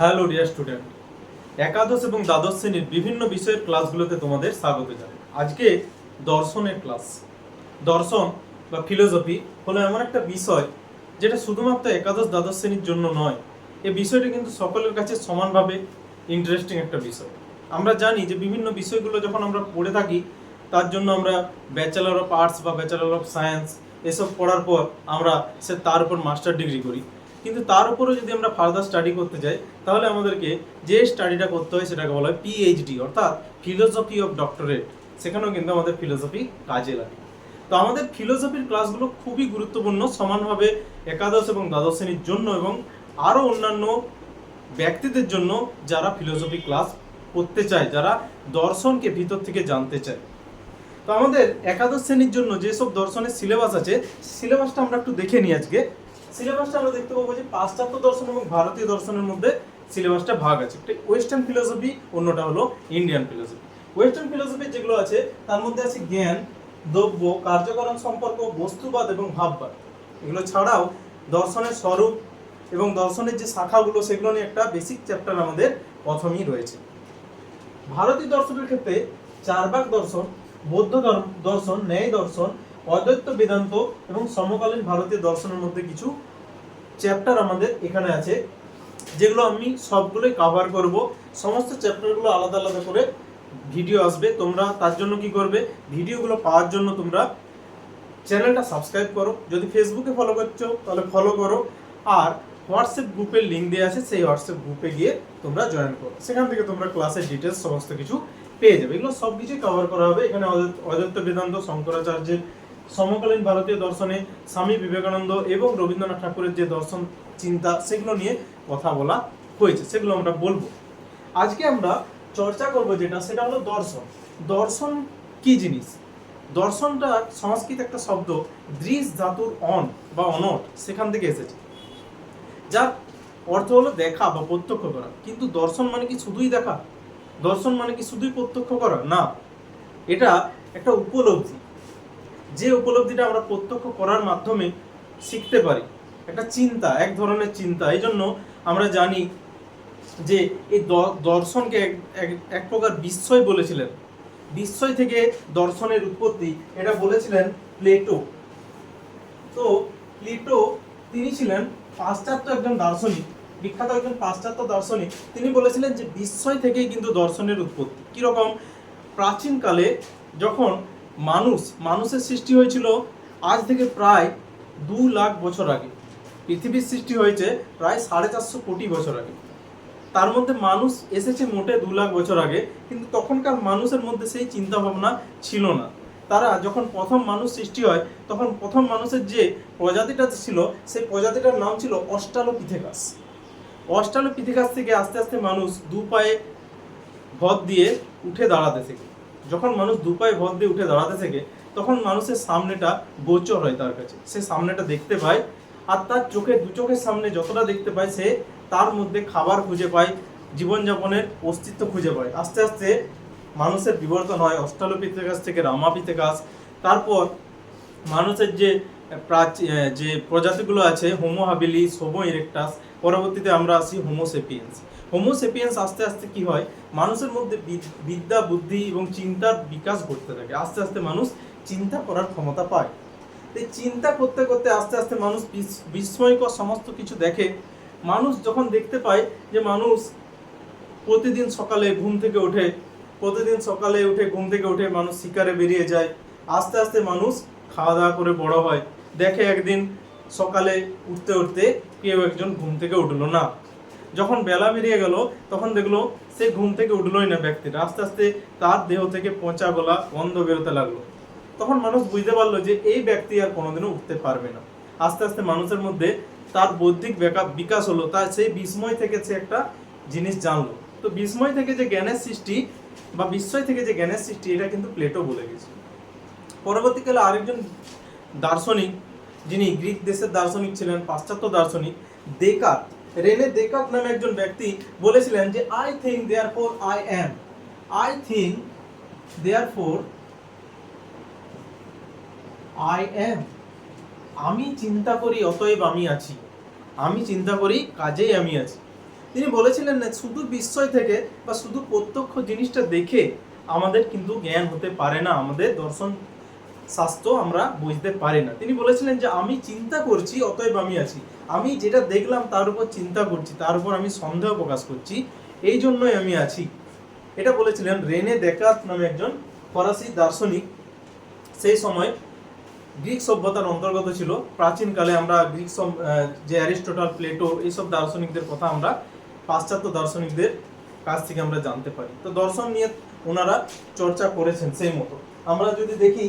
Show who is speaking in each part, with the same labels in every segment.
Speaker 1: Hello dear student. একাদশ এবং দ্বাদশ শ্রেণির বিভিন্ন বিষয়ের ক্লাসগুলোতে তোমাদের স্বাগত জানাই। আজকে দর্শনের ক্লাস। দর্শন বা ফিলোসফি হলো এমন একটা বিষয় যেটা শুধুমাত্র একাদশ, দ্বাদশ শ্রেণির জন্য নয় এই বিষয়টি কিন্তু সকলের কাছে সমানভাবে ইন্টারেস্টিং একটা বিষয়। আমরা জানি যে বিভিন্ন বিষয়গুলো যখন আমরা পড়ে থাকি, তার জন্য আমরা ব্যাচেলর অফ আর্টস বা ব্যাচেলর অফ সায়েন্স এসব পড়ার পর আমরা সে তার উপর মাস্টার ডিগ্রি করি। কিন্তু তার উপরেও যদি আমরা ফার্দার স্টাডি করতে যাই, তাহলে আমাদেরকে যে স্টাডিটা করতে হয় সেটাকে বলা হয় পিএইচডি অর্থাৎ ফিলোসফি অফ ডক্টরেট সেখানেও কিন্তু আমাদের ফিলোসফি কাজে লাগে। তো আমাদের ফিলোসফির ক্লাসগুলো খুবই গুরুত্বপূর্ণ, সমানভাবে একাদশ এবং দ্বাদশ শ্রেণির জন্য এবং আরও অন্যান্য ব্যক্তিদের জন্য যারা ফিলোসফি ক্লাস করতে চায়, যারা দর্শনকে ভিতর থেকে জানতে চায়। তো আমাদের একাদশ শ্রেণির জন্য যেসব দর্শনের সিলেবাস আছে সিলেবাসটা আমরা একটু দেখে নিই আজকে। সিলেবাসটা আমরা দেখতে পাবো যে পাশ্চাত্য দর্শন এবং ভারতীয় দর্শনের মধ্যে সিলেবাসটা ভাগ আছে। একটা ওয়েস্টার্ন ফিলোসফি অন্যটা হলো ইন্ডিয়ান ফিলোসফি ওয়েস্টার্ন ফিলোসফি যেগুলো আছে, তার মধ্যে আছে জ্ঞান, দ্রব্য, কার্যকরণ সম্পর্ক, বস্তুবাদ এবং ভাববাদ। এগুলো ছাড়াও দর্শনের স্বরূপ এবং দর্শনের যে শাখাগুলো, সেগুলো নিয়ে একটা বেসিক চ্যাপ্টার আমাদের প্রথমেই রয়েছে। ভারতীয় দর্শনের ক্ষেত্রে চারবাক দর্শন, বৌদ্ধ দর্শন, ন্যায় দর্শন অদ্বৈত বেদান্ত এবং সমকালীন ভারতীয় দর্শনের মধ্যে কিছু চ্যাপ্টার আমাদের এখানে আছে, যেগুলো আমি সবগুলোই কভার করব। সমস্ত চ্যাপ্টারগুলো আলাদা আলাদা করে ভিডিও আসবে। তোমরা তার জন্য কি করবে? ভিডিওগুলো পাওয়ার জন্য তোমরা চ্যানেলটা সাবস্ক্রাইব করো। যদি ফেসবুকে ফলো করছ, তাহলে ফলো করো। আর হোয়াটসঅ্যাপ গ্রুপের লিঙ্ক দেওয়া আছে, সেই হোয়াটসঅ্যাপ গ্রুপে গিয়ে তোমরা জয়েন করো। সেখান থেকে তোমরা ক্লাসের ডিটেলস সমস্ত কিছু পেয়ে যাবে। এগুলো সব কিছুই কভার করা হবে। এখানে অদ্বৈত বেদান্ত, শঙ্করাচার্যের সমকালীন ভারতীয় দর্শনে স্বামী বিবেকানন্দ এবং রবীন্দ্রনাথ ঠাকুরের যে দর্শন চিন্তা, সেগুলো নিয়ে কথা বলা হয়েছে, সেগুলো আমরা বলব। আজকে আমরা চর্চা করব যেটা, সেটা হলো দর্শন। দর্শন কি জিনিস? দর্শনটা সংস্কৃত একটা শব্দ, দৃশ ধাতুর অন বা অনট, সেখান থেকে এসেছে। যার অর্থ হলো দেখা বা প্রত্যক্ষ করা। কিন্তু দর্শন মানে কি শুধুই দেখা? দর্শন মানে কি শুধুই প্রত্যক্ষ করা? না। এটা একটা উপলব্ধি। যে উপলব্ধিটা আমরা প্রত্যক্ষ করার মাধ্যমে শিখতে পারি। একটা চিন্তা, এক ধরনের চিন্তা। এই জন্য আমরা জানি যে এই দর্শনকে এক প্রকার বিস্ময় বলেছিলেন। বিস্ময় থেকে দর্শনের উৎপত্তি। এটা বলেছিলেন প্লেটো। তো প্লেটো, তিনি ছিলেন পাশ্চাত্য একজন দার্শনিক। বিখ্যাত একজন পাশ্চাত্য দার্শনিক। তিনি বলেছিলেন যে বিস্ময় থেকেই কিন্তু দর্শনের উৎপত্তি। কীরকম? প্রাচীনকালে যখন মানুষ, মানুষের সৃষ্টি হয়েছিল আজ থেকে প্রায় দু লাখ বছর আগে। পৃথিবীর সৃষ্টি হয়েছে প্রায় সাড়ে চারশো কোটি বছর আগে। তার মধ্যে মানুষ এসেছে মোটে দু লাখ বছর আগে, কিন্তু তখনকার মানুষের মধ্যে সেই চিন্তা ভাবনা ছিল না। তারা যখন প্রথম মানুষ সৃষ্টি হয়, তখন প্রথম মানুষের যে প্রজাতিটা ছিল, সেই প্রজাতিটার নাম ছিল অস্ট্রালোপিথেকাস অস্ট্রালোপিথেকাস থেকে আস্তে আস্তে মানুষ দু পায়ে ভর দিয়ে উঠে দাঁড়াতে শেখে। যখন মানুষ দু পায়ে ভর দিয়ে উঠে দাঁড়াতে থাকে, তখন মানুষের সামনেটা গোচর হয় তার কাছে। সে সামনেটা দেখতে পায় আর তার চোখে, দু চোখের সামনে যতটা দেখতে পায় সে, তার মধ্যে খাবার খুঁজে পায়, জীবনযাপনের অস্তিত্ব খুঁজে পায়। আস্তে আস্তে মানুষের বিবর্তন হয়, অস্ট্রালোপিথেকাস থেকে রামাপিথেকাস। তারপর মানুষের যে প্রাচী- যে প্রজাতিগুলো আছে হোমো হাবিলিস হোমো ইরেকটাস পরবর্তীতে আমরা আসি হোমোসেপিয়েন্স হোমোসেপিয়েন্স আস্তে আস্তে কি হয়? মানুষের মধ্যে বিদ্যা, বুদ্ধি এবং চিন্তার বিকাশ ঘটতে থাকে। আস্তে আস্তে মানুষ চিন্তা করার ক্ষমতা পায়। এই চিন্তা করতে করতে আস্তে আস্তে মানুষ বিস- বিস্ময়কর সমস্ত কিছু দেখে। মানুষ যখন দেখতে পায় যে মানুষ প্রতিদিন সকালে ঘুম থেকে ওঠে প্রতিদিন সকালে উঠে ঘুম থেকে উঠে মানুষ শিকারে বেরিয়ে যায়। আস্তে আস্তে মানুষ খাওয়া দাওয়া করে বড় হয়। দেখে একদিন সকালে উঠতে উঠতে কেউ একজন ঘুম থেকে উঠল না। বেলা বেরিয়ে গেল, তখন দেখল সে ঘুম থেকে উঠলোই না ব্যক্তিটা। আস্তে আস্তে তার দেহ থেকে পচা গলা গন্ধ বেরোতে লাগল। তখন মানুষ বুঝতে পারল যে এই ব্যক্তি আর কোনোদিনও উঠতে পারবে না। আস্তে আস্তে মানুষের মধ্যে তার বৌদ্ধিক বেকা- বিকাশ হলো, তার সেই বিস্ময় থেকে সে একটা জিনিস জানলো। তো বিস্ময় থেকে যে জ্ঞানের সৃষ্টি বা বিস্ময় থেকে যে জ্ঞানের সৃষ্টি, এটা কিন্তু প্লেটো বলে গেছে। পরবর্তীকালে আরেকজন দার্শনিক, যিনি গ্রিক দেশের দার্শনিক ছিলেন, পাশ্চাত্য দার্শনিক দেকার্ত রেনে দেকার্ত নামে একজন ব্যক্তি বলেছিলেন যে I think therefore I am I think therefore I am আমি চিন্তা করি, অতএব আমি আছি। আমি চিন্তা করি, কাজেই আমি আছি। তিনি বলেছিলেন না, শুধু বিস্ময় থেকে বা শুধু প্রত্যক্ষ জিনিসটা দেখে আমাদের কিন্তু জ্ঞান হতে পারে না। আমাদের দর্শন শাস্ত্র আমরা বুঝতে পারি না। তিনি বলেছিলেন যে, আমি চিন্তা করছি, অতএব আমি আছি। আমি যেটা দেখলাম, তার উপর চিন্তা করছি, তার উপর আমি সন্দেহ প্রকাশ করছি, এই জন্যই আমি আছি। এটা বলেছিলেন রেনে দেকাত নামে একজন ফরাসি দার্শনিক। সেই সময় গ্রিক সভ্যতার অন্তর্গত ছিল। প্রাচীনকালে আমরা গ্রিক যে অ্যারিস্টোটল, প্লেটো, এইসব দার্শনিকদের কথা আমরা, পাশ্চাত্য দার্শনিকদের কাছ থেকে আমরা জানতে পারি। তো দর্শন নিয়ে ওনারা চর্চা করেছেন সেই মতো। আমরা যদি দেখি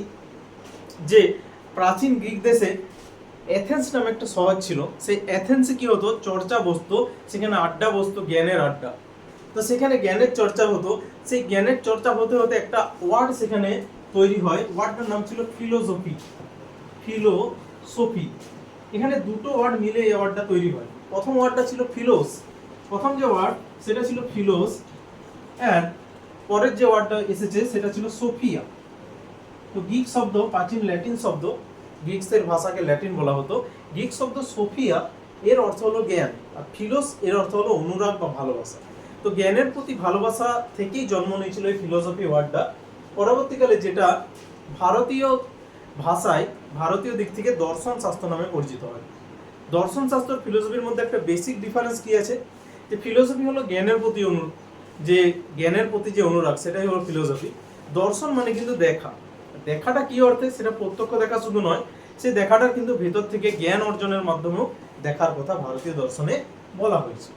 Speaker 1: যে প্রাচীন গ্রিক দেশে এথেন্স নামে একটা শহর ছিল। সেই এথেন্সে কি হতো? চর্চা বসতো, সেখানে আড্ডা বসতো, জ্ঞানের আড্ডা। তো সেখানে জ্ঞানের চর্চা হতো। সেই জ্ঞানের চর্চা হতে হতে একটা ওয়ার্ড সেখানে তৈরি হয়। ওয়ার্ডটার নাম ছিল ফিলোসফি। ফিলোসফি। এখানে দুটো ওয়ার্ড মিলে এই ওয়ার্ডটা তৈরি হয়। প্রথম ওয়ার্ডটা ছিল ফিলোস। প্রথম যে ওয়ার্ড, সেটা ছিল ফিলোস। অ্যান্ড পরের যে ওয়ার্ডটা এসেছে, সেটা ছিল সোফিয়া। তো গ্রিক শব্দ, প্রাচীন ল্যাটিন শব্দ, গ্রিক্সের ভাষাকে ল্যাটিন বলা হতো। গ্রিক শব্দ সোফিয়া, এর অর্থ হলো জ্ঞান, আর ফিলোস, এর অর্থ হলো অনুরাগ বা ভালোবাসা। তো জ্ঞানের প্রতি ভালোবাসা থেকেই জন্ম নিয়েছিল এই ফিলোসফি ওয়ার্ডটা পরবর্তীকালে যেটা ভারতীয় ভাষায়, ভারতীয় দিক থেকে দর্শন শাস্ত্র নামে পরিচিত হয়। দর্শন শাস্ত্র ফিলোসফির মধ্যে একটা বেসিক ডিফারেন্স কি আছে? যে ফিলোসফি হলো জ্ঞানের প্রতি অনু যে জ্ঞানের প্রতি যে অনুরাগ, সেটাই হলো ফিলোসফি দর্শন মানে কিন্তু দেখা। দেখাটা কি অর্থে? সেটা প্রত্যক্ষ দেখা শুধু নয়, সেই দেখাটা কিন্তু ভেতর থেকে জ্ঞান অর্জনের মাধ্যমেও দেখার কথা ভারতীয় দর্শনে বলা হয়েছে।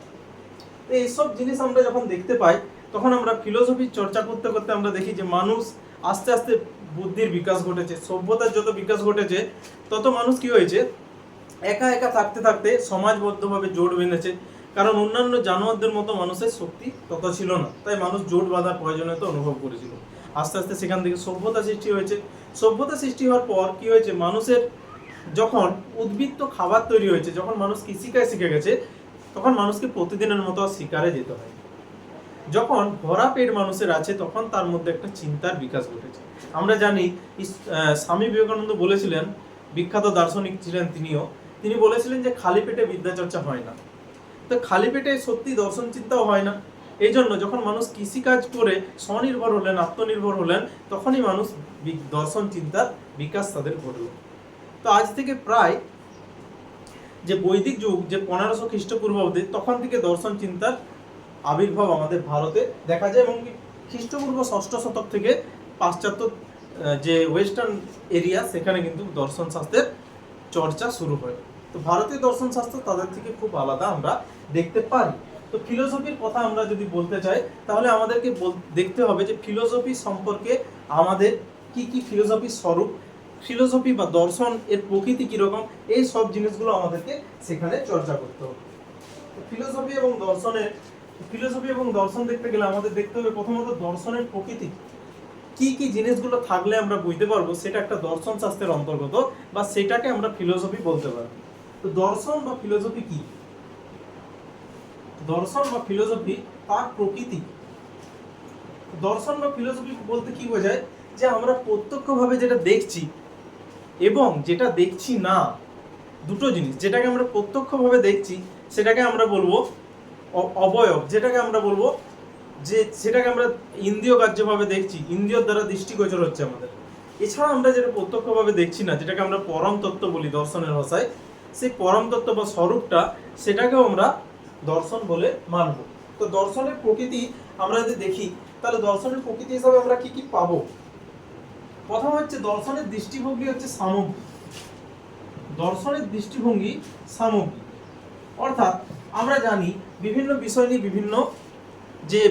Speaker 1: তো এইসব জিনিস আমরা যখন দেখতে পাই, তখন আমরা ফিলোসফির চর্চা করতে করতে আমরা দেখি যে মানুষ আস্তে আস্তে বুদ্ধির বিকাশ ঘটেছে, সভ্যতার যত বিকাশ ঘটেছে, তত মানুষ কি হয়েছে? একা একা থাকতে থাকতে সমাজবদ্ধভাবে জোট বেঁধেছে। কারণ অন্যান্য জানোয়ারদের মতো মানুষের শক্তি তত ছিল না। তাই মানুষ জোট বাঁধার প্রয়োজনীয়তা অনুভব করেছিল। আস্তে আস্তে সেখান থেকে সভ্যতা সৃষ্টি হয়েছে। সভ্যতা সৃষ্টি হওয়ার পর কি হয়েছে? মানুষের যখন উদ্বৃত্ত খাবার তৈরি হয়েছে, যখন মানুষ কৃষিকায় শিখে গেছে, তখন মানুষকে প্রতিদিনের মতো শিকারে যেতে হয়। যখন ভরা পেট মানুষের আছে, তখন তার মধ্যে একটা চিন্তার বিকাশ ঘটেছে। আমরা জানি স্বামী বিবেকানন্দ বলেছিলেন, বিখ্যাত দার্শনিক ছিলেন তিনিও, তিনি বলেছিলেন যে, খালি পেটে বিদ্যা চর্চা হয় না। তো খালি পেটে সত্যি দর্শন চিন্তাও হয় না। এই জন্য যখন মানুষ কৃষিকাজ করে স্বনির্ভর হলেন, আত্মনির্ভর হলেন, তখনই মানুষ দর্শন, চিন্তার বিকাশ তাদের ঘটল। তো আজ থেকে প্রায় যে বৈদিক যুগ, যে পনেরোশো খ্রিস্টপূর্বাব্দে, তখন থেকে দর্শন, চিন্তার আবির্ভাব আমাদের ভারতে দেখা যায় এবং খ্রিস্টপূর্ব ষষ্ঠ শতক থেকে পাশ্চাত্য যে ওয়েস্টার্ন এরিয়া, সেখানে কিন্তু দর্শন শাস্ত্রের চর্চা শুরু হয়। তো ভারতীয় দর্শন শাস্ত্র তাদের থেকে খুব আলাদা আমরা দেখতে পারি। তো ফিলোসফির কথা আমরা যদি বলতে চাই, তাহলে আমাদেরকে দেখতে হবে যে ফিলোসফি সম্পর্কে আমাদের কি কি ফিলোসফির স্বরূপ ফিলোসফি বা দর্শন এর প্রকৃতি কীরকম, এই সব জিনিসগুলো আমাদেরকে সেখানে চর্চা করতে হবে। ফিলোসফি এবং দর্শনের ফিলোসফি এবং দর্শন দেখতে গেলে আমাদের দেখতে হবে প্রথমত দর্শনের প্রকৃতি। কি কি জিনিসগুলো থাকলে আমরা বুঝতে পারব, সেটা একটা দর্শন শাস্ত্রের অন্তর্গত বা সেটাকে আমরা ফিলোসফি বলতে পারব তো দর্শন বা ফিলোসফি কি? দর্শন বা ফিলোসফি তার প্রকৃতি। দর্শন বা ফিলোসফি বলতে কি বোঝায়? যে আমরা প্রত্যক্ষভাবে যেটা দেখছি এবং যেটা দেখছি না, দুটো জিনিস। যেটাকে আমরা প্রত্যক্ষভাবে দেখছি, সেটাকে আমরা বলব অবয়ব। যেটাকে আমরা বলব যে, সেটাকে আমরা ইন্দ্রিয় কার্যভাবে দেখছি। ইন্দ্রিয়র দ্বারা দৃষ্টিগোচর হচ্ছে আমাদের। এছাড়া আমরা যেটা প্রত্যক্ষভাবে দেখছি না, যেটাকে আমরা পরম তত্ত্ব বলি দর্শনের ভাষায়, সেই পরম তত্ত্ব বা স্বরূপটা, সেটাকেও আমরা দর্শন বলে মানব। তো দর্শনের প্রকৃতি আমরা যদি দেখি, তাহলে দর্শনের প্রকৃতি হিসাবে আমরা কি কি পাবো? প্রথম হচ্ছে দর্শনের দৃষ্টিভঙ্গি হচ্ছে সামগ্রিক দর্শনের দৃষ্টিভঙ্গি সামগ্রিক অর্থাৎ আমরা জানি বিভিন্ন বিষয় নিয়ে বিভিন্ন যে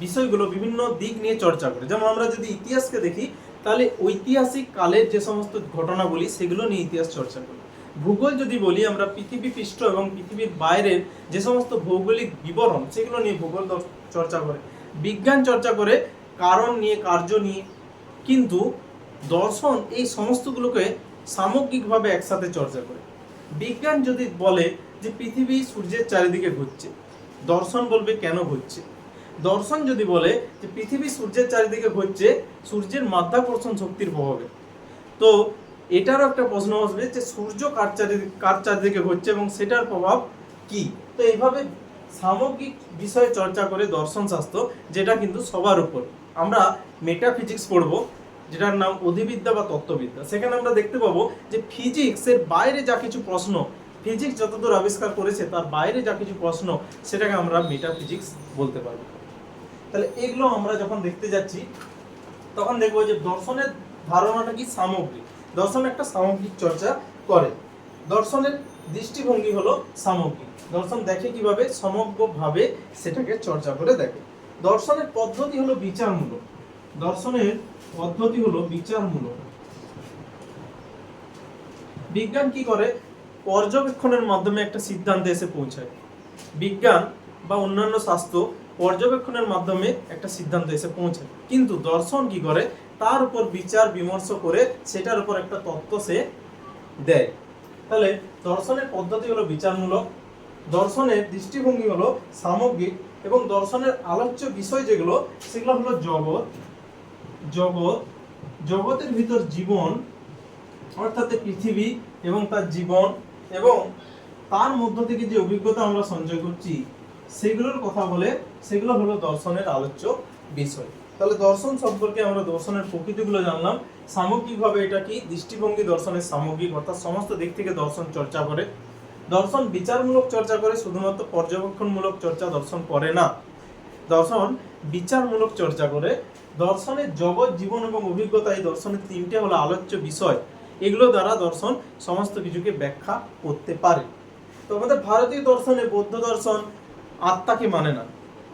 Speaker 1: বিষয়গুলো বিভিন্ন দিক নিয়ে চর্চা করে। যেমন আমরা যদি ইতিহাসকে দেখি, তাহলে ঐতিহাসিক কালের যে সমস্ত ঘটনাগুলি, সেগুলো নিয়ে ইতিহাস চর্চা করি। ভূগোল যদি বলি, আমরা পৃথিবী পৃষ্ঠ এবং পৃথিবীর বাইরের যে সমস্ত ভৌগোলিক বিবরণ, সেগুলো নিয়ে ভূগোল চর্চা করে। বিজ্ঞান চর্চা করে, কারণ নিয়ে, কার্য নিয়ে, কিন্তু দর্শন এই সমস্তগুলোকে সামগ্রিকভাবে একসাথে চর্চা করে। বিজ্ঞান যদি বলে যে পৃথিবী সূর্যের চারিদিকে ঘুরছে, দর্শন বলবে কেন ঘুরছে? দর্শন যদি বলে যে পৃথিবী সূর্যের চারিদিকে ঘুরছে, সূর্যের মাধ্যাকর্ষণ শক্তির প্রভাবে। তো এটারও একটা প্রশ্ন আসবে যে সূর্য কার চারিদিকে কার চারিদিকে ঘুরছে এবং সেটার প্রভাব কি? তো এইভাবে সামগ্রিক বিষয়ে চর্চা করে দর্শন শাস্ত্র যেটা কিন্তু সবার উপর। আমরা মেটাফিজিক্স পড়ব, যেটার নাম অধিবিদ্যা বা তত্ত্ববিদ্যা। সেখানে আমরা দেখতে পাবো যে ফিজিক্সের বাইরে যা কিছু প্রশ্ন ফিজিক্স যতদূর আবিষ্কার করেছে, তার বাইরে যা কিছু প্রশ্ন, সেটাকে আমরা মেটাফিজিক্স বলতে পারব। তাহলে এগুলো আমরা যখন দেখতে যাচ্ছি, তখন দেখব যে দর্শনের ধারণাটা কি সামগ্রিক? দর্শন একটা সামগ্রিক চর্চা করে। দর্শনের দৃষ্টিভঙ্গি হলো সামগ্রিক। দর্শন দেখে কীভাবে সমগ্রভাবে সেটাকে চর্চা করে দেখে। দর্শনের পদ্ধতি হলো বিচারমূলক। দর্শনের পদ্ধতি হলো বিচারমূলক। বিজ্ঞান কি করে? পর্যবেক্ষণের মাধ্যমে একটা সিদ্ধান্তে এসে পৌঁছায়। বিজ্ঞান বা অন্যান্য স্বাস্থ্য পর্যবেক্ষণের মাধ্যমে একটা সিদ্ধান্ত এসে পৌঁছায়। কিন্তু দর্শন কি করে? তার উপর বিচার বিমর্শ করে সেটার উপর একটা তত্ত্ব সে দেয়। তাহলে দর্শনের পদ্ধতি হলো বিচারমূলক। দর্শনের দৃষ্টিভঙ্গি হলো সামগ্রিক এবং দর্শনের আলোচ্য বিষয় যেগুলো, সেগুলো হলো জগৎ। জগৎ, জগতের ভিতর জীবন, অর্থাৎ পৃথিবী এবং তার জীবন এবং তার মধ্য থেকে যে অভিজ্ঞতা আমরা সঞ্চয় করছি, সেগুলোর কথা বলে সেগুলো হলো দর্শনের আলোচ্য বিষয়। তাহলে দর্শন সম্পর্কে আমরা দর্শনের প্রকৃতিগুলো জানলাম। সামগ্রিকভাবে এটা কি? দৃষ্টিভঙ্গি দর্শনের সামগ্রিক, অর্থাৎ সমস্ত দিক থেকে দর্শন চর্চা করে। দর্শন বিচারমূলক চর্চা করে, শুধুমাত্র পর্যবেক্ষণমূলক চর্চা দর্শন করে না। দর্শন বিচারমূলক চর্চা করে। দর্শনের জগৎ, জীবন এবং অভিজ্ঞতা এই দর্শনের তিনটে হলো আলোচ্য বিষয়। এগুলো দ্বারা দর্শন সমস্ত কিছুকে ব্যাখ্যা করতে পারে। তো আমাদের ভারতীয় দর্শনে বৌদ্ধ দর্শন আত্মাকে মানে না।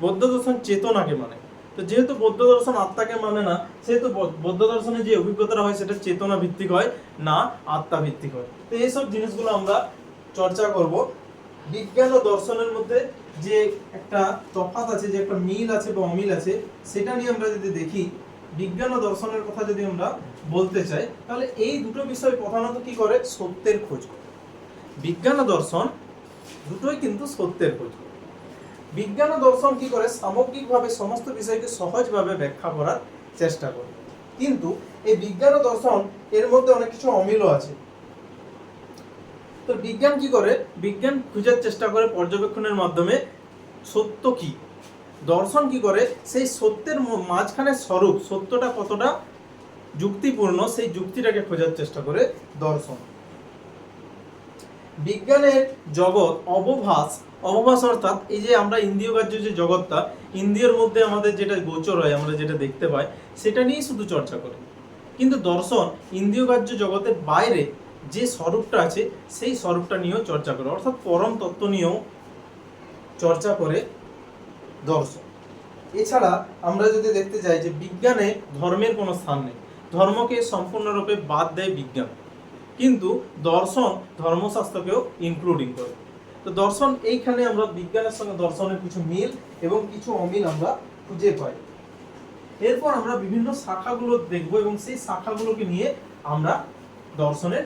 Speaker 1: বৌদ্ধ দর্শন চেতনাকে মানে। তো যেহেতু বৌদ্ধ দর্শন আত্মাকে মানে না, সেহেতু বৌদ্ধ দর্শনে যে অভিজ্ঞতাটা হয় সেটা চেতনা ভিত্তিক হয়, না আত্মা ভিত্তিক হয়। তো এইসব জিনিসগুলো আমরা চর্চা করব। বিজ্ঞান ও দর্শনের মধ্যে যে একটা তফাৎ আছে, যে একটা মিল আছে বা অমিল আছে, সেটা নিয়ে আমরা যদি দেখি, বিজ্ঞান ও দর্শনের কথা যদি আমরা বলতে চাই, তাহলে এই দুটো বিষয় প্রধানত কি করে? সত্যের খোঁজ করে। বিজ্ঞান ও দর্শন দুটোই কিন্তু সত্যের খোঁজ করে। বিজ্ঞান ও দর্শন কি করে? সামগ্রিকভাবে সমস্ত বিষয়কে সহজভাবে ব্যাখ্যা করার চেষ্টা করে। কিন্তু এই বিজ্ঞান ও দর্শন এর মধ্যে অনেক কিছু অমিলও আছে। তো বিজ্ঞান কি করে? বিজ্ঞান খোঁজার চেষ্টা করে পর্যবেক্ষণের মাধ্যমে সত্য কি? দর্শন কি করে? সেই সত্যের মাঝখানে স্বরূপ, সত্যটা কতটা যুক্তিপূর্ণ, সেই যুক্তিটাকে খোঁজার চেষ্টা করে দর্শন। বিজ্ঞানের জগৎ অবভাস অবভাস অর্থাৎ এই যে আমরা ইন্দ্রিয় গ্রাহ্য যে জগৎটা, ইন্দ্রিয়র মধ্যে আমাদের যেটা গোচর হয়, আমরা যেটা দেখতে পাই, সেটা নিয়েই শুধু চর্চা করে। কিন্তু দর্শন ইন্দ্রিয় গ্রাহ্য জগতের বাইরে যে স্বরূপটা আছে, সেই স্বরূপটা নিয়েও চর্চা করে। অর্থাৎ পরম তত্ত্ব নিয়েও চর্চা করে দর্শন। এছাড়া আমরা যদি দেখতে চাই যে বিজ্ঞানে ধর্মের কোনো স্থান নেই। ধর্মকে সম্পূর্ণরূপে বাদ দেয় বিজ্ঞান। কিন্তু দর্শন ধর্মশাস্ত্রকেও ইনক্লুডিং করে। তো দর্শন, এইখানে আমরা বিজ্ঞানের সঙ্গে দর্শনের কিছু মিল এবং কিছু অমিল আমরা খুঁজে পাই। এরপর আমরা বিভিন্ন শাখাগুলো দেখব এবং সেই শাখাগুলোকে নিয়ে আমরা দর্শনের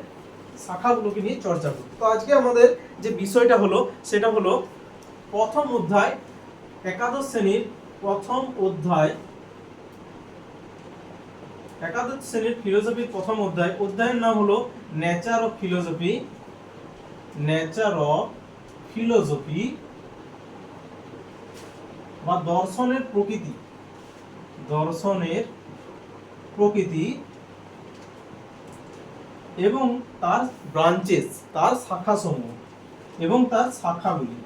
Speaker 1: শাখাগুলোকে নিয়ে চর্চা করব। তো আজকে আমাদের যে বিষয়টা হলো, সেটা হলো প্রথম অধ্যায়, একাদশ শ্রেণির প্রথম অধ্যায়, একাদশ শ্রেণির ফিলোসফির প্রথম অধ্যায়। অধ্যায়ের নাম হলো nature of philosophy nature of philosophy বা দর্শনের প্রকৃতি। দর্শনের প্রকৃতি এবং তার ব্রাঞ্চেস তার শাখাসমূহ এবং তার শাখাগুলি।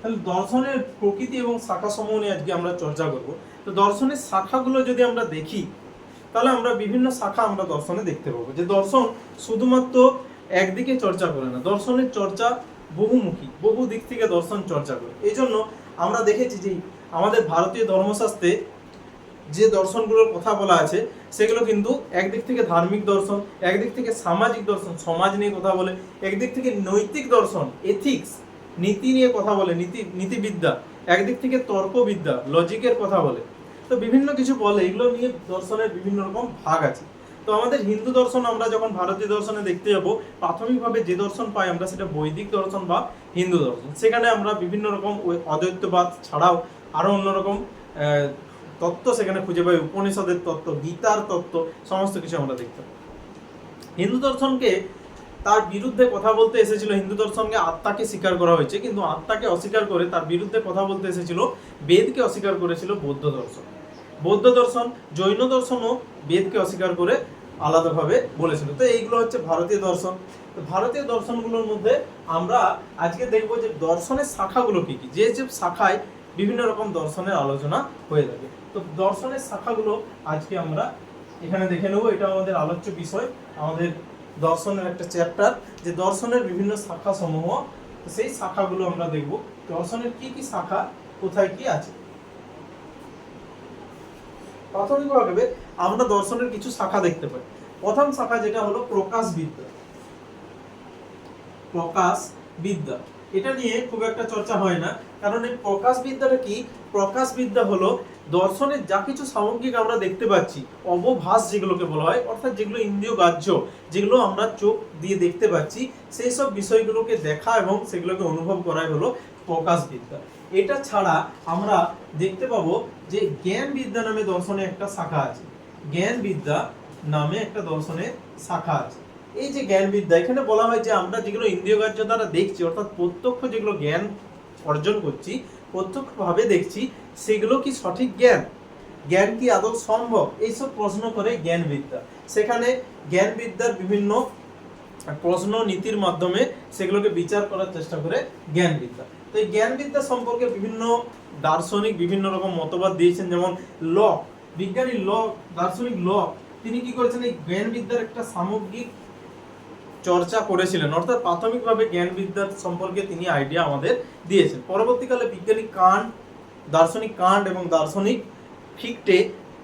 Speaker 1: তাহলে দর্শনের প্রকৃতি এবং শাখাসমূহ নিয়ে আজকে আমরা চর্চা করব। তো দর্শনের শাখাগুলো যদি আমরা দেখি, তাহলে আমরা বিভিন্ন শাখা আমরা দর্শনে দেখতে পাবো। যে দর্শন শুধুমাত্র একদিকে চর্চা করে না, দর্শনের চর্চা বহুমুখী, বহু দিক থেকে দর্শন চর্চা করে। এই জন্য আমরা দেখেছি যে আমাদের ভারতীয় ধর্মশাস্ত্রে যে দর্শনগুলোর কথা বলা আছে, সেগুলো কিন্তু একদিক থেকে ধার্মিক দর্শন, একদিক থেকে সামাজিক দর্শন, সমাজ নিয়ে কথা বলে, একদিক থেকে নৈতিক দর্শন এথিক্স নীতি নিয়ে কথা বলে, নীতি, নীতিবিদ্যা, একদিক থেকে তর্কবিদ্যা লজিকের কথা বলে। তো বিভিন্ন কিছু বলে, এগুলো নিয়ে দর্শনের বিভিন্ন রকম ভাগ আছে। তো আমাদের হিন্দু দর্শন আমরা যখন ভারতীয় দর্শনে দেখতে যাব, প্রাথমিকভাবে যে দর্শন পাই আমরা সেটা বৈদিক দর্শন বা হিন্দু দর্শন। সেখানে আমরা বিভিন্ন রকম অদ্বৈতবাদ ছাড়াও আরও অন্যরকম তত্ত্ব সেখানে খুঁজে পাই, উপনিষদের তত্ত্ব, গীতার তত্ত্ব, সমস্ত কিছু আমরা দেখতে পাই। হিন্দু দর্শনকে তার বিরুদ্ধে কথা বলতে এসেছিল, হিন্দু দর্শনকে আত্মাকে স্বীকার করা হয়েছে, কিন্তু আত্মাকে অস্বীকার করে তার বিরুদ্ধে কথা বলতে এসেছিল, বেদকে অস্বীকার করেছিল বৌদ্ধ দর্শন। বৌদ্ধ দর্শন, জৈন দর্শনও বেদকে অস্বীকার করে আলাদাভাবে বলেছিল। তো এইগুলো হচ্ছে ভারতীয় দর্শন। ভারতীয় দর্শনগুলোর মধ্যে আমরা আজকে দেখব যে দর্শনের শাখাগুলো কি কি। যে যে শাখায় বিভিন্ন রকম দর্শনের আলোচনা হয়ে থাকে। তো দর্শনের শাখাগুলো আজকে আমরা এখানে দেখে নেব। এটা আমাদের আলোচ্য বিষয়, আমাদের দর্শনের একটা চ্যাপ্টার যে দর্শনের বিভিন্ন শাখা সমূহ সেই শাখাগুলো আমরা দেখব। দর্শনের কি কি শাখা, কোথায় কি আছে? প্রাথমিকভাবে আমরা দর্শনের কিছু শাখা দেখতে পাই। প্রথম শাখা যেটা হলো প্রকাশ বিদ্যা। প্রকাশ বিদ্যা। এটা নিয়ে খুব একটা চর্চা হয় না। কারণ এই প্রকাশ বিদ্যাটা কি? প্রকাশ বিদ্যা হলো দর্শনের যা কিছু সামগ্রিক আমরা দেখতে পাচ্ছি, অবভাস যেগুলোকে বলা হয়, অর্থাৎ যেগুলো ইন্দ্রিয় গ্রাহ্য, যেগুলো আমরা চোখ দিয়ে দেখতে পাচ্ছি, সেই সব বিষয়গুলোকে দেখা এবং সেগুলোকে অনুভব করাই হলো প্রকাশ বিদ্যা। এটা ছাড়া আমরা দেখতে পাবো যে জ্ঞান বিদ্যা নামে দর্শনে একটা শাখা আছে। জ্ঞান বিদ্যা নামে একটা দর্শনের শাখা আছে। এই যে জ্ঞান বিদ্যা এখানে বলা হয় যে আমরা যেগুলো ইন্দ্রিয়গ্রাহ্য দ্বারা দেখছি, অর্থাৎ প্রত্যক্ষ যেগুলো জ্ঞান অর্জন করছি, প্রত্যক্ষভাবে দেখছি, সেগুলো কি সঠিক জ্ঞান? জ্ঞান কি আদৌ সম্ভব? এইসব প্রশ্ন করে জ্ঞান বিদ্যা সেখানে জ্ঞান বিদ্যার বিভিন্ন প্রশ্ন নীতির মাধ্যমে সেগুলোকে বিচার করার চেষ্টা করে জ্ঞান বিদ্যা তো এই জ্ঞান বিদ্যা সম্পর্কে বিভিন্ন দার্শনিক বিভিন্ন রকম মতবাদ দিয়েছেন, যেমন ল বিজ্ঞানী ল, দার্শনিক ল, তিনি কি করেছেন? এই জ্ঞান বিদ্যার একটা সামগ্রিক চর্চা করেছিলেন। অর্থাৎ প্রাথমিকভাবে জ্ঞান বিদ্যার সম্পর্কে তিনি আইডিয়া আমাদের দিয়েছেন। পরবর্তীকালে বিজ্ঞানী কান্ট, দার্শনিক কান্ট এবং দার্শনিক ফিকটে,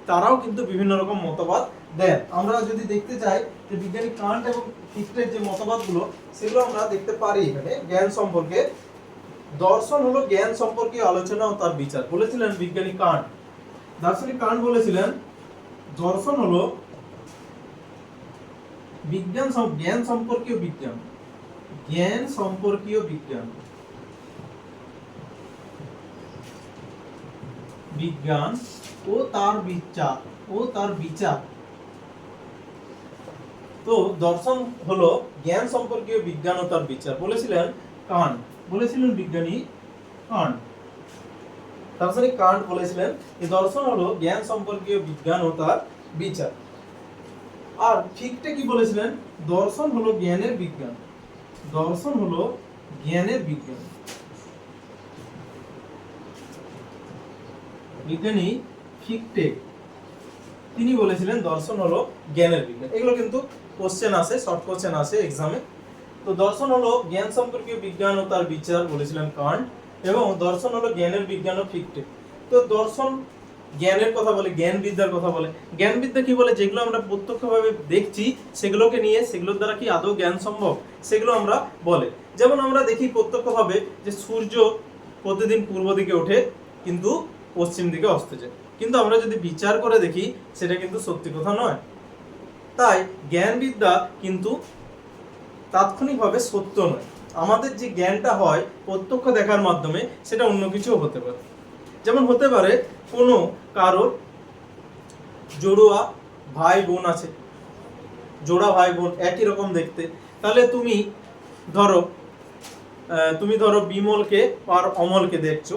Speaker 1: তারাও কিন্তু বিভিন্ন রকম মতবাদ দেন। আমরা যদি দেখতে চাই যে বিজ্ঞানী কান্ট এবং ফিকটের যে মতবাদগুলো, সেগুলো আমরা দেখতে পারি এখানে। জ্ঞান সম্পর্কে দর্শন হলো জ্ঞান সম্পর্কে আলোচনা ও তার বিচার। বলেছিলেন বিজ্ঞানী কান্ট। দার্শনিক কান্ট বলেছিলেন, দর্শন হলো বিজ্ঞান জ্ঞান সম্পর্কীয় বিজ্ঞান। জ্ঞান সম্পর্কীয় বিজ্ঞান। বিজ্ঞান ও তার বিচার, ও তার বিচার। তো দর্শন হলো জ্ঞান সম্পর্কীয় বিজ্ঞান ও তার বিচার। বলেছিলেন কান। বলেছিলেন বিজ্ঞানী কান্ট দার্শনিক কান্ট বলেছিলেন যে দর্শন হলো জ্ঞান সম্পর্কীয় বিজ্ঞান ও তার বিচার। আর ফিকটে কি বলেছিলেন? দর্শন হলো জ্ঞানের বিজ্ঞান। দর্শন হলো জ্ঞানের বিজ্ঞান। বিজ্ঞানী ফিকটে তিনি বলেছিলেন দর্শন হলো জ্ঞানের বিজ্ঞান। এগুলো কিন্তু কোশ্চেন আসে শর্ট কোশ্চেন আসে এক্সামে তো দর্শন হলো জ্ঞান সম্পর্কীয় বিজ্ঞান ও তার বিচার বলেছিলেন কান্ট এবং দর্শন হলো জ্ঞানের বিজ্ঞান ও ফিকটে। তো দর্শন জ্ঞানের কথা বলে জ্ঞান বিদ্যার কথা বলে। জ্ঞান বিদ্যা কি বলে? যেগুলো আমরা প্রত্যক্ষভাবে দেখছি, সেগুলোকে নিয়ে সেগুলোর দ্বারা কি আদৌ জ্ঞান সম্ভব? সেগুলো আমরা বলে। যেমন আমরা দেখি প্রত্যক্ষভাবে যে সূর্য প্রতিদিন পূর্ব দিকে ওঠে, কিন্তু পশ্চিম দিকে অস্ত যায়। কিন্তু আমরা যদি বিচার করে দেখি, সেটা কিন্তু সত্যি কথা নয়। তাই জ্ঞান বিদ্যা কিন্তু তাৎক্ষণিকভাবে সত্য নয়। আমাদের যে জ্ঞানটা হয় প্রত্যক্ষ দেখার মাধ্যমে, সেটা অন্য কিছুও হতে পারে। যেমন হতে পারে কোনো কারোর জড়ুয়া ভাই বোন আছে। জোড়া ভাই বোন একই রকম দেখতে। তাহলে তুমি ধরো তুমি ধরো বিমলকে আর অমলকে দেখছ।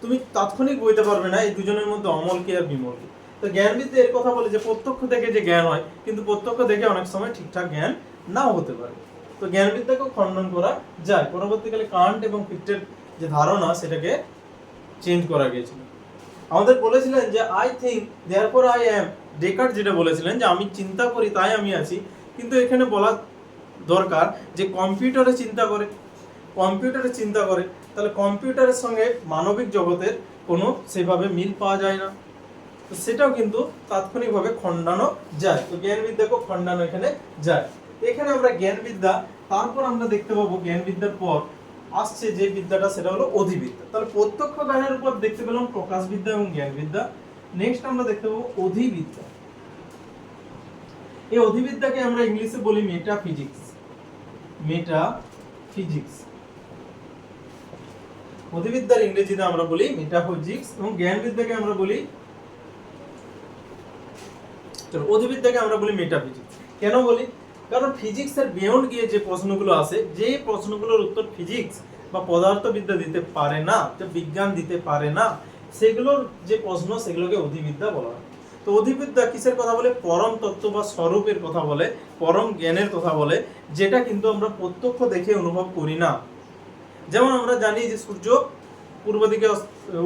Speaker 1: তুমি তাৎক্ষণিক বলতে পারবে না, এই দুজনের মধ্যে অমলকে আর বিমলকে। তো জ্ঞানবিদ্যা এর কথা বলে যে প্রত্যক্ষ থেকে যে জ্ঞান হয়, কিন্তু প্রত্যক্ষ দেখে অনেক সময় ঠিকঠাক জ্ঞান নাও হতে পারে। তো জ্ঞানবিদ্যাকেও খণ্ডন করা যায়। পরবর্তীকালে কান্ট এবং ফিক্টের যে ধারণা, সেটাকে চেঞ্জ করা গিয়েছিল। আমাদের বলেছিলেন যে I think therefore I am Descartes যেটা বলেছিলেন যে, আমি চিন্তা করি, তাই আমি আছি। কিন্তু এখানে বলা দরকার যে কম্পিউটারে চিন্তা করে। কম্পিউটারে চিন্তা করে, তাহলে কম্পিউটারের সঙ্গে মানবিক জগতের কোনো সেভাবে মিল পাওয়া যায় না। তো সেটাও কিন্তু তাৎক্ষণিকভাবে খণ্ডানো যায়। তো জ্ঞানবিদ্যাকেও খণ্ডানো এখানে যায়। এখানে আমরা জ্ঞানবিদ্যা, তারপর আমরা দেখতে পাবো জ্ঞানবিদ্যার পর আসছে যে বিদ্যাটা, সেটা হলো অধিবিদ্যা। তাহলে প্রত্যক্ষ জ্ঞানের উপর দেখতে পেলাম প্রকাশ বিদ্যা এবং জ্ঞানবিদ্যা। নেক্সট আমরা দেখতে পাবো অধিবিদ্যা। এই অধিবিদ্যাকে আমরা ইংলিশে বলি মেটা ফিজিক্স মেটা ফিজিক্স অধিবিদ্যার ইংরেজিতে আমরা বলি মেটাফিজিক্স এবং জ্ঞানবিদ্যাকে আমরা বলি অধিবিদ্যাকে আমরা বলি মেটাফিজিক্স কেন বলি? কারণ ফিজিক্সের বিয়ন্ড গিয়ে যে প্রশ্নগুলো আসে যে প্রশ্নগুলোর উত্তর ফিজিক্স বা পদার্থবিদ্যা দিতে পারে না, যে বিজ্ঞান দিতে পারে না, সেগুলোর যে প্রশ্ন, সেগুলোকে অধিবিদ্যা বলা হয়। তো অধিবিদ্যা কিসের কথা বলে? পরম তত্ত্ব বা স্বরূপের কথা বলে, পরম জ্ঞানের কথা বলে, যেটা কিন্তু আমরা প্রত্যক্ষ দেখে অনুভব করি না। যেমন আমরা জানি যে সূর্য পূর্ব দিকে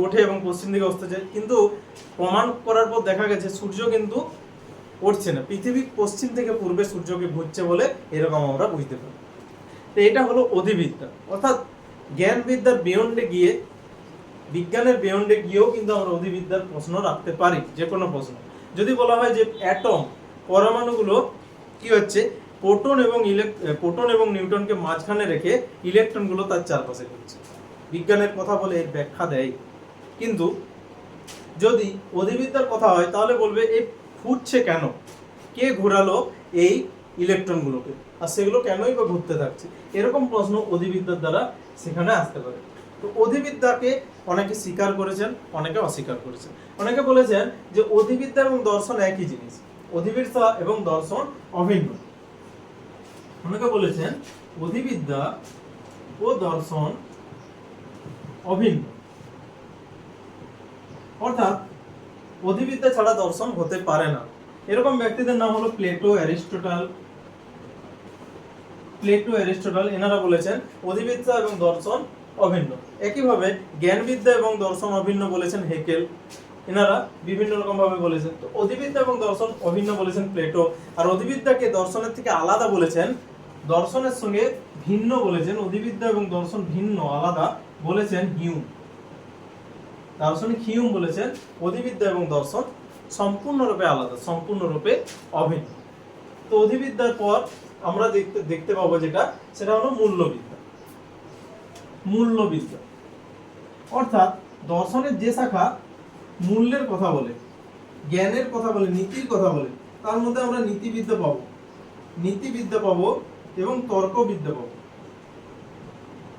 Speaker 1: ওঠে এবং পশ্চিম দিকে অস্ত যায়, কিন্তু প্রমাণ করার পর দেখা গেছে সূর্য কিন্তু উঠছে না। পৃথিবী পশ্চিম থেকে পূর্বে সূর্যকে ঘুরছে বলে এরকম আমরা বুঝতে পারি। তো এটা হলো অধিবিদ্যা। অর্থাৎ জ্ঞান বিদ্যার বিয়ন্ডে গিয়ে, বিজ্ঞানের বিয়ন্ডে গিয়েও কিন্তু আমরা অধিবিদ্যার প্রশ্ন রাখতে পারি, যে কোনো প্রশ্ন। যদি বলা হয় যে অ্যাটম পরমাণুগুলো কি হচ্ছে? প্রোটন এবং ইলেক- প্রোটন এবং নিউটনকে মাঝখানে রেখে ইলেকট্রনগুলো তার চারপাশে ঘুরছে। বিজ্ঞানের কথা বলে এর ব্যাখ্যা দেয়। কিন্তু যদি অধিবিদ্যার কথা হয়, তাহলে বলবে এই ঘুরছে কেন? কে ঘোরালো এই ইলেকট্রনগুলোকে আর সেগুলো কেনই বা ঘুরতে থাকছে? এরকম প্রশ্ন অধিবিদ্যার দ্বারা সেখানে আসতে পারে। তো অধিবিদ্যাকে অনেকে স্বীকার করেছেন, অনেকে অস্বীকার করেছেন। অনেকে বলেছেন যে অধিবিদ্যা এবং দর্শন একই জিনিস। অধিবিদ্যা এবং দর্শন অভিন্ন। অনেকে বলেছেন অধিবিদ্যা ও দর্শন অভিন্ন। অর্থাৎ অধিবিদ্যা ছাড়া দর্শন হতে পারে না। এরকম ব্যক্তিদের নাম হলো প্লেটো অ্যারিস্টোটল। প্লেটো অ্যারিস্টোটল, এনারা বলেছেন, অধিবিদ্যা এবং দর্শন অভিন্ন। একইভাবে জ্ঞানবিদ্যা এবং দর্শন অভিন্ন বলেছেন হেকেল। এনারা বিভিন্ন রকম ভাবে বলেছেন। তো অধিবিদ্যা এবং দর্শন অভিন্ন বলেছেন প্লেটো। আর অধিবিদ্যাকে দর্শনের থেকে আলাদা বলেছেন, দর্শনের সঙ্গে ভিন্ন বলেছেন, অধিবিদ্যা এবং দর্শন ভিন্ন, আলাদা বলেছেন হিউম। দার্শনিক হিউম বলেছেন, অধিবিদ্যা এবং দর্শন সম্পূর্ণরূপে আলাদা, সম্পূর্ণরূপে অভিন্ন। তো অধিবিদ্যার পর আমরা দেখতে দেখতে পাবো যেটা, সেটা হলো মূল্যবিদ্যা। মূল্যবিদ্যা। অর্থাৎ দর্শনের যে শাখা মূল্যের কথা বলে, জ্ঞানের কথা বলে, নীতির কথা বলে, তার মধ্যে আমরা নীতিবিদ্যা পাবো। নীতিবিদ্যা পাবো এবং তর্কবিদ্যা পাবো।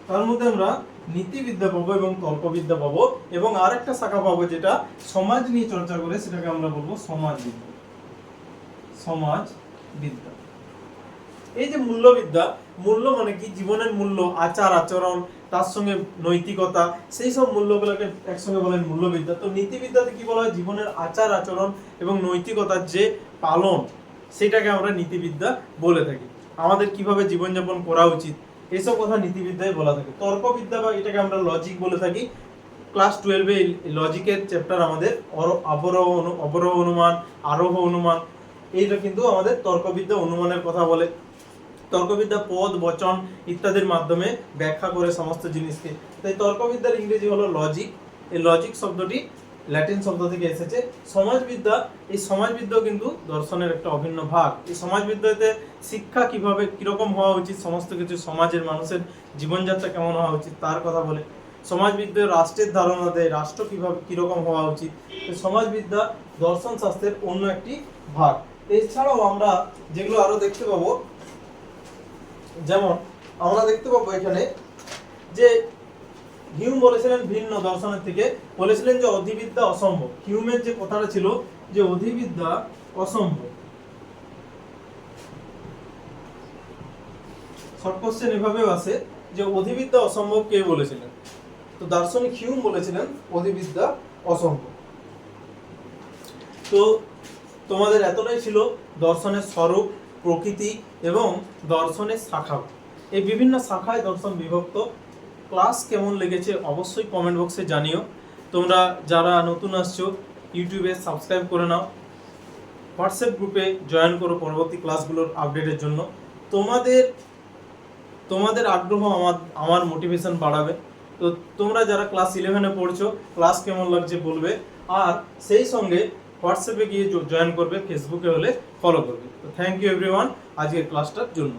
Speaker 1: তার মধ্যে আমরা নীতিবিদ্যা পাবো এবং তর্কবিদ্যা পাবো। এবং আরেকটা শাখা পাবো যেটা সমাজ নিয়ে চর্চা করে, সেটাকে আমরা বলব সমাজবিদ্যা। সমাজবিদ্যা। এই যে মূল্যবিদ্যা, মূল্য মানে কি? জীবনের মূল্য, আচার, আচরণ, তার সঙ্গে নৈতিকতা, সেই সব মূল্যগুলোকে একসঙ্গে বলেন মূল্যবিদ্যা। তো নীতিবিদ্যাতে কি বলা হয়? জীবনের আচার, আচরণ এবং নৈতিকতার যে পালন, সেটাকে আমরা নীতিবিদ্যা বলে থাকি। আমাদের কীভাবে জীবনযাপন করা উচিত? এসব কথা নীতিবিদ্যায় বলা থাকে। তর্কবিদ্যা বা এটাকে আমরা লজিক বলে থাকি। ক্লাস টুয়েলভে লজিকের চ্যাপ্টার আমাদের অনু- অবরোহ অনুমান, আরোহ অনুমান, এইটা কিন্তু আমাদের তর্কবিদ্যা অনুমানের কথা বলে। তর্কবিদ্যা, পদ, বচন ইত্যাদির মাধ্যমে ব্যাখ্যা করে সমস্ত জিনিসকে। তাই তর্কবিদ্যার ইংরেজি হলো লজিক এই লজিক শব্দটি ল্যাটিন শব্দ থেকে এসেছে। সমাজবিদ্যা, এই সমাজবিদ্যা কিন্তু দর্শনের একটা অভিন্ন ভাগ। এই সমাজবিদ্যাতে শিক্ষা কীভাবে, কীরকম হওয়া উচিত, সমস্ত কিছু সমাজের মানুষের জীবনযাত্রা কেমন হওয়া উচিত, তার কথা বলে। সমাজবিদ্যা রাষ্ট্রের ধারণা দেয়, রাষ্ট্র কীভাবে, কীরকম হওয়া উচিত। সমাজবিদ্যা দর্শন শাস্ত্রের অন্য একটি ভাগ। এছাড়াও আমরা যেগুলো আরও দেখতে পাবো, যেমন আমরা দেখতে পাবো এখানে যে হিউম বলেছিলেন ভিন্ন দর্শনের থেকে, বলেছিলেন যে অধিবিদ্যা অসম্ভব। হিউমের যে কথাটা ছিল যে অধিবিদ্যা অসম্ভব। শর্ট কোশ্চেন এভাবেও আসে যে অধিবিদ্যা অসম্ভব কে বলেছিলেন? তো দার্শনিক হিউম বলেছিলেন অধিবিদ্যা অসম্ভব। তো তোমাদের এতটাই ছিল দর্শনের স্বরূপ, প্রকৃতি এবং দর্শনের শাখা। এই বিভিন্ন শাখায় দর্শন বিভক্ত। ক্লাস কেমন লেগেছে অবশ্যই কমেন্ট বক্সে জানিও। তোমরা যারা নতুন আসছো ইউটিউবে সাবস্ক্রাইব করে নাও। হোয়াটসঅ্যাপ গ্রুপে জয়েন করো পরবর্তী ক্লাসগুলোর আপডেটের জন্য। তোমাদের তোমাদের আগ্রহ আমার আমার মোটিভেশন বাড়াবে। তো তোমরা যারা ক্লাস ইলেভেনে পড়ছো ক্লাস কেমন লাগছে বলবে। আর সেই সঙ্গে হোয়াটসঅ্যাপে গিয়ে জয়েন করবে ফেসবুকে হলে ফলো করবে। তো থ্যাংক ইউ এভরিওয়ান আজকের ক্লাসটার জন্য।